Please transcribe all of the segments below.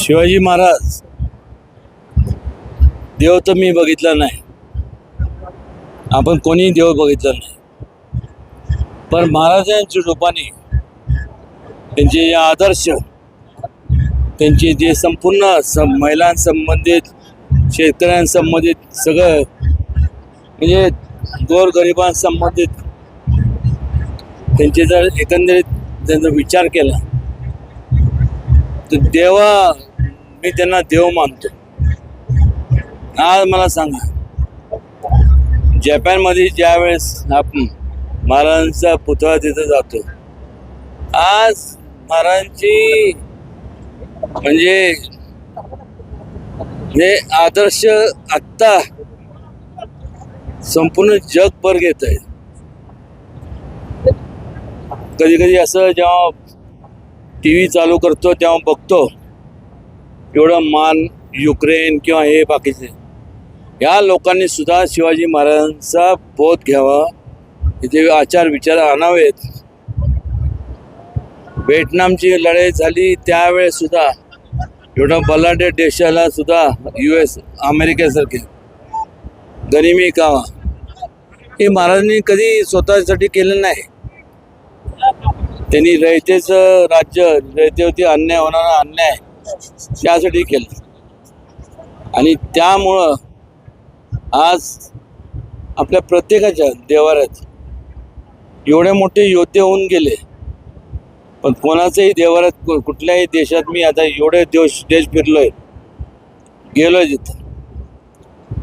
शिवाजी महाराज देव तर मी बघितला नाही. आपण कोणी देव बघितला नाही. पण महाराजांच्या रूपाने त्यांचे जे आदर्श त्यांचे जे संपूर्ण सं महिलांसंबंधित शेतकऱ्यांसंबंधित सगळं म्हणजे गोरगरिबांसंबंधित त्यांचे जर एकंदरीत त्यांचा विचार केला तर देवा मी त्यांना देव मानतो आज मला सांगा जपानमध्ये ज्यावेळेस आपण महाराजांचा पुतळा तिथं जातो आज महाराजांची म्हणजे हे आदर्श आत्ता संपूर्ण जगभर घेत आहे कधी कधी असं जेव्हा टी व्ही चालू करतो तेव्हा बघतो एवढं मान युक्रेन किंवा हे बाकीचे. या लोकांनी सुद्धा शिवाजी महाराजांचा बोध घ्यावा. इथे आचार विचार आणावेत. व्हिएटनामची लढाई झाली त्यावेळेस सुद्धा एवढा बलाढ्य देशाला सुद्धा यू एस अमेरिकेसारखे गरिमी कावा हे महाराजांनी कधी स्वतःसाठी केलं नाही. त्यांनी रयतेचं राज्य रयतेवरती अन्याय होणारा अन्याय त्यासाठी केलं आणि त्यामुळं आज आपल्या प्रत्येकाच्या देवाऱ्यात एवढे मोठे योद्धे होऊन गेले. पण कोणाचंही देवाऱ्यात कुठल्याही देशात मी आता एवढे देश देश फिरलोय. गेलोय तिथं.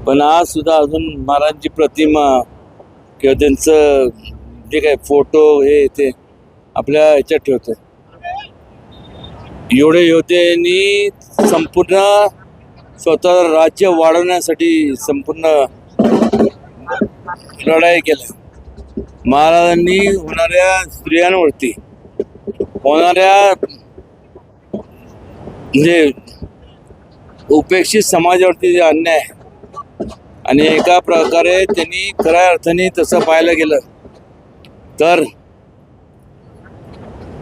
पण आज सुद्धा अजून महाराजांची प्रतिमा किंवा त्यांचं जे काय फोटो हे ते आपल्या ह्याच्यात ठेवतोय. एवढे योद्धेनी संपूर्ण स्वतः राज्य वाढवण्यासाठी संपूर्ण लढाई केल्या महाराजांनी होणाऱ्या स्त्रियांवरती होणाऱ्या म्हणजे उपेक्षित समाजावरती जे अन्याय आहे, आणि एका प्रकारे त्यांनी खऱ्या अर्थाने तसं पाहायला गेलं तर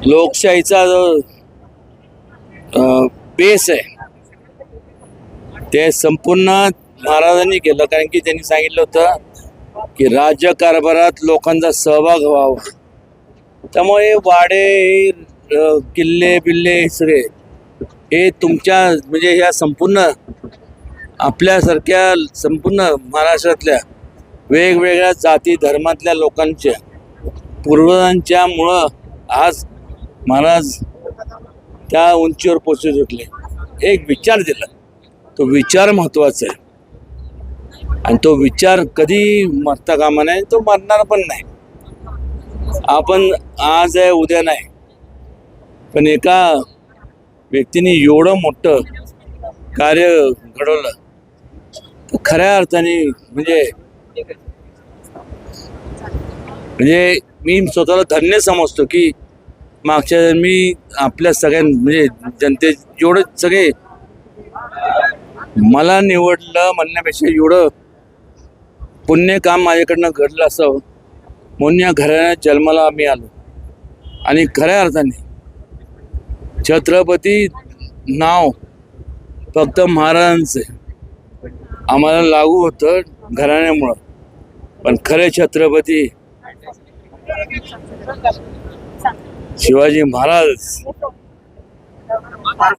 लोकशाहीचा जो बेस आहे. ते संपूर्ण महाराजांनी केलं कारण की त्यांनी सांगितलं होतं की राज्यकारभारात लोकांचा सहभाग व्हावा. त्यामुळे वाडे किल्ले बिल्ले सगळे हे तुमच्या म्हणजे ह्या संपूर्ण आपल्यासारख्या संपूर्ण महाराष्ट्रातल्या वेगवेगळ्या जाती धर्मातल्या लोकांच्या पूर्वजांच्यामुळं आज महाराज त्या उंचीवर पोचू शकले एक विचार दिला. तो विचार महत्त्वाचा आहे. आणि तो विचार कधी मरता कामा नाही तो मरणार पण नाही. आपण आज आहे उद्या नाही. पण एका व्यक्तीने एवढं मोठं कार्य घडवलं. तर खऱ्या अर्थाने म्हणजे म्हणजे मी स्वतःला धन्य समजतो की मागच्या मी आपल्या सगळ्यां म्हणजे जनते एवढं सगळे मला निवडलं म्हणण्यापेक्षा एवढं पुण्य काम माझ्याकडनं घडलं असावं म्हणून या घराण्यात जन्माला आम्ही आलो. आणि खऱ्या अर्थाने छत्रपती नाव फक्त महाराजांचं आम्हाला लागू होतं घराण्यामुळं. पण खरे छत्रपती शिवाजी महाराज.